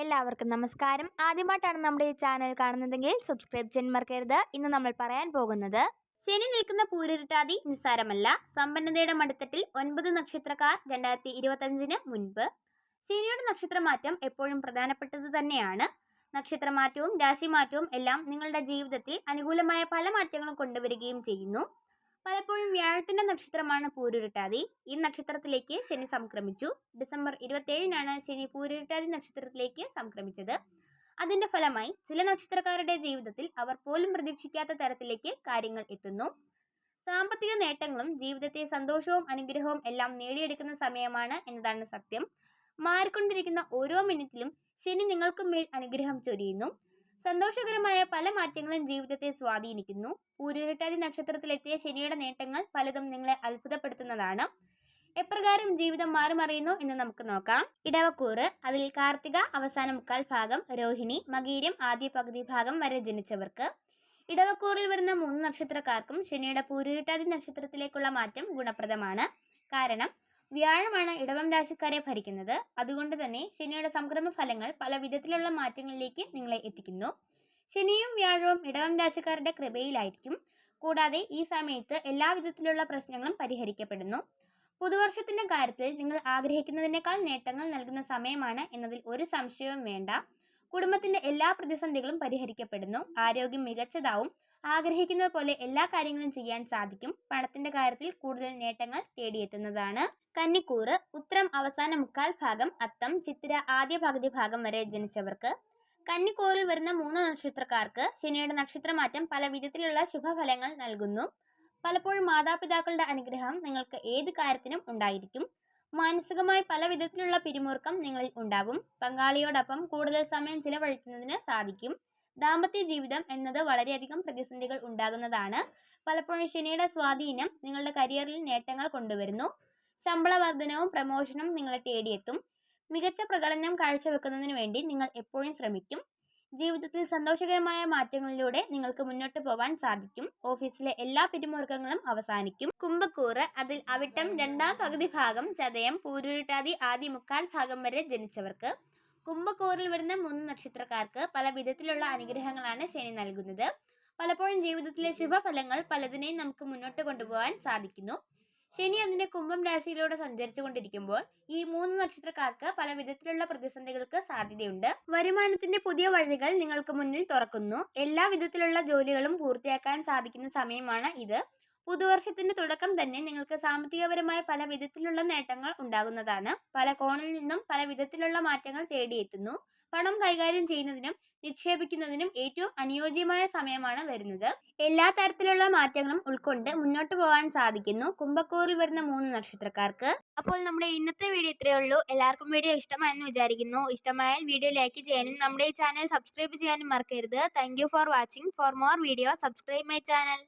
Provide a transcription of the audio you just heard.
എല്ലാവർക്കും നമസ്കാരം. ആദ്യമായിട്ടാണ് നമ്മുടെ ഈ ചാനൽ കാണുന്നതെങ്കിൽ സബ്സ്ക്രൈബ് ചെയ്യാൻ മറക്കരുത്. ഇന്ന് നമ്മൾ പറയാൻ പോകുന്നത് ശനി നിൽക്കുന്ന പൂരുരുട്ടാതി നിസ്സാരമല്ല. സമ്പന്നതയുടെ മടുത്തട്ടിൽ ഒൻപത് നക്ഷത്രക്കാർ രണ്ടായിരത്തി ഇരുപത്തഞ്ചിന് മുൻപ്. ശനിയുടെ നക്ഷത്രമാറ്റം എപ്പോഴും പ്രധാനപ്പെട്ടത് തന്നെയാണ്. നക്ഷത്രമാറ്റവും രാശിമാറ്റവും എല്ലാം നിങ്ങളുടെ ജീവിതത്തിൽ അനുകൂലമായ പല മാറ്റങ്ങളും കൊണ്ടുവരികയും ചെയ്യുന്നു. പലപ്പോഴും വ്യാഴത്തിന്റെ നക്ഷത്രമാണ് പൂരുരുട്ടാതി. ഈ നക്ഷത്രത്തിലേക്ക് ശനി സംക്രമിച്ചു. ഡിസംബർ ഇരുപത്തേഴിനാണ് ശനി പൂരുരുട്ടാതി നക്ഷത്രത്തിലേക്ക് സംക്രമിച്ചത്. അതിന്റെ ഫലമായി ചില നക്ഷത്രക്കാരുടെ ജീവിതത്തിൽ അവർ പോലും പ്രതീക്ഷിക്കാത്ത തരത്തിലേക്ക് കാര്യങ്ങൾ എത്തുന്നു. സാമ്പത്തിക നേട്ടങ്ങളും ജീവിതത്തെ സന്തോഷവും അനുഗ്രഹവും എല്ലാം നേടിയെടുക്കുന്ന സമയമാണ് എന്നതാണ് സത്യം. മാറിക്കൊണ്ടിരിക്കുന്ന ഓരോ മിനിറ്റിലും ശനി നിങ്ങൾക്കും മേൽ അനുഗ്രഹം ചൊരിയുന്നു. സന്തോഷകരമായ പല മാറ്റങ്ങളും ജീവിതത്തെ സ്വാധീനിക്കുന്നു. പൂരുരട്ടാതി നക്ഷത്രത്തിലെത്തിയ ശനിയുടെ നേട്ടങ്ങൾ പലതും നിങ്ങളെ അത്ഭുതപ്പെടുത്തുന്നതാണ്. എപ്രകാരം ജീവിതം മാറിമറിയുന്നു എന്ന് നമുക്ക് നോക്കാം. ഇടവക്കൂറ് അതിൽ കാർത്തിക അവസാന മുക്കാൽ ഭാഗം രോഹിണി മകീരം ആദ്യ പകുതി ഭാഗം വരെ ജനിച്ചവർക്ക്. ഇടവക്കൂറിൽ വരുന്ന മൂന്ന് നക്ഷത്രക്കാർക്കും ശനിയുടെ പൂരുരുട്ടാതി നക്ഷത്രത്തിലേക്കുള്ള മാറ്റം ഗുണപ്രദമാണ്. കാരണം വ്യാഴമാണ് ഇടവം രാശിക്കാരെ ഭരിക്കുന്നത്. അതുകൊണ്ട് തന്നെ ശനിയുടെ സംക്രമ ഫലങ്ങൾ പല വിധത്തിലുള്ള മാറ്റങ്ങളിലേക്ക് നിങ്ങളെ എത്തിക്കുന്നു. ശനിയും വ്യാഴവും ഇടവം രാശിക്കാരുടെ കൃപയിലായിരിക്കും. കൂടാതെ ഈ സമയത്ത് എല്ലാ വിധത്തിലുള്ള പ്രശ്നങ്ങളും പരിഹരിക്കപ്പെടുന്നു. പുതുവർഷത്തിന്റെ കാര്യത്തിൽ നിങ്ങൾ ആഗ്രഹിക്കുന്നതിനേക്കാൾ നേട്ടങ്ങൾ നൽകുന്ന സമയമാണ് എന്നതിൽ ഒരു സംശയവും വേണ്ട. കുടുംബത്തിന്റെ എല്ലാ പ്രതിസന്ധികളും പരിഹരിക്കപ്പെടുന്നു. ആരോഗ്യം മികച്ചതാവും. ആഗ്രഹിക്കുന്നത് പോലെ എല്ലാ കാര്യങ്ങളും ചെയ്യാൻ സാധിക്കും. പണത്തിന്റെ കാര്യത്തിൽ കൂടുതൽ നേട്ടങ്ങൾ തേടിയെത്തുന്നതാണ്. കന്നിക്കൂറ് ഉത്തരം അവസാന മുക്കാൽ ഭാഗം അത്തം ചിത്തിര ആദ്യ പകുതി ഭാഗം വരെ ജനിച്ചവർക്ക്. കന്നിക്കൂറിൽ വരുന്ന മൂന്ന് നക്ഷത്രക്കാർക്ക് ശനിയുടെ നക്ഷത്രമാറ്റം പല വിധത്തിലുള്ള ശുഭഫലങ്ങൾ നൽകുന്നു. പലപ്പോഴും മാതാപിതാക്കളുടെ അനുഗ്രഹം നിങ്ങൾക്ക് ഏത് കാര്യത്തിനും ഉണ്ടായിരിക്കും. മാനസികമായി പല വിധത്തിലുള്ള പിരിമുറുക്കം നിങ്ങളിൽ ഉണ്ടാകും പങ്കാളിയോടൊപ്പം കൂടുതൽ സമയം ചിലവഴിക്കുന്നതിന് സാധിക്കും. ദാമ്പത്യ ജീവിതം എന്നത് വളരെയധികം പ്രതിസന്ധികൾ ഉണ്ടാകുന്നതാണ്. പലപ്പോഴും ശനിയുടെ സ്വാധീനം നിങ്ങളുടെ കരിയറിൽ നേട്ടങ്ങൾ കൊണ്ടുവരുന്നു. ശമ്പള വർധനവും പ്രമോഷനും നിങ്ങളെ തേടിയെത്തും. മികച്ച പ്രകടനം കാഴ്ചവെക്കുന്നതിന് വേണ്ടി നിങ്ങൾ എപ്പോഴും ശ്രമിക്കും. ജീവിതത്തിൽ സന്തോഷകരമായ മാറ്റങ്ങളിലൂടെ നിങ്ങൾക്ക് മുന്നോട്ട് പോകാൻ സാധിക്കും. ഓഫീസിലെ എല്ലാ പിരിമുറുക്കങ്ങളും അവസാനിക്കും. കുംഭക്കൂറ് അതിൽ അവിട്ടം രണ്ടാം പകുതി ഭാഗം ചതയം പൂരുരുട്ടാതി ആദ്യ മുക്കാൽ ഭാഗം വരെ ജനിച്ചവർക്ക് കുംഭക്കൂറിൽ വരുന്ന മൂന്ന് നക്ഷത്രക്കാർക്ക് പല വിധത്തിലുള്ള അനുഗ്രഹങ്ങളാണ് ശനി നൽകുന്നത്. പലപ്പോഴും ജീവിതത്തിലെ ശുഭഫലങ്ങൾ പലതിനെയും നമുക്ക് മുന്നോട്ട് കൊണ്ടുപോകാൻ സാധിക്കുന്നു. ശനി അതിന്റെ കുംഭം രാശിയിലൂടെ സഞ്ചരിച്ചു കൊണ്ടിരിക്കുമ്പോൾ ഈ മൂന്ന് നക്ഷത്രക്കാർക്ക് പല വിധത്തിലുള്ള പ്രതിസന്ധികൾക്ക് സാധ്യതയുണ്ട്. വരുമാനത്തിന്റെ പുതിയ വഴികൾ നിങ്ങൾക്ക് മുന്നിൽ തുറക്കുന്നു. എല്ലാ വിധത്തിലുള്ള ജോലികളും പൂർത്തിയാക്കാൻ സാധിക്കുന്ന സമയമാണ് ഇത്. പുതുവർഷത്തിന്റെ തുടക്കം തന്നെ നിങ്ങൾക്ക് സാമ്പത്തികപരമായ പല വിധത്തിലുള്ള നേട്ടങ്ങൾ ഉണ്ടാകുന്നതാണ്. പല കോണിൽ നിന്നും പല വിധത്തിലുള്ള മാറ്റങ്ങൾ തേടിയെത്തുന്നു. പണം കൈകാര്യം ചെയ്യുന്നതിനും നിക്ഷേപിക്കുന്നതിനും ഏറ്റവും അനുയോജ്യമായ സമയമാണ് വരുന്നത്. എല്ലാ തരത്തിലുള്ള മാറ്റങ്ങളും ഉൾക്കൊണ്ട് മുന്നോട്ട് പോകാൻ സാധിക്കുന്നു കുംഭക്കൂറിൽ വരുന്ന മൂന്ന് നക്ഷത്രക്കാർക്ക്. അപ്പോൾ നമ്മുടെ ഇന്നത്തെ വീഡിയോ ഇത്രയേ ഉള്ളൂ. എല്ലാവർക്കും വീഡിയോ ഇഷ്ടമായെന്ന് വിചാരിക്കുന്നു. ഇഷ്ടമായാൽ വീഡിയോ ലൈക്ക് ചെയ്യാനും നമ്മുടെ ഈ ചാനൽ സബ്സ്ക്രൈബ് ചെയ്യാനും മറക്കരുത്. Thank for watching. For more video subscribe my channel.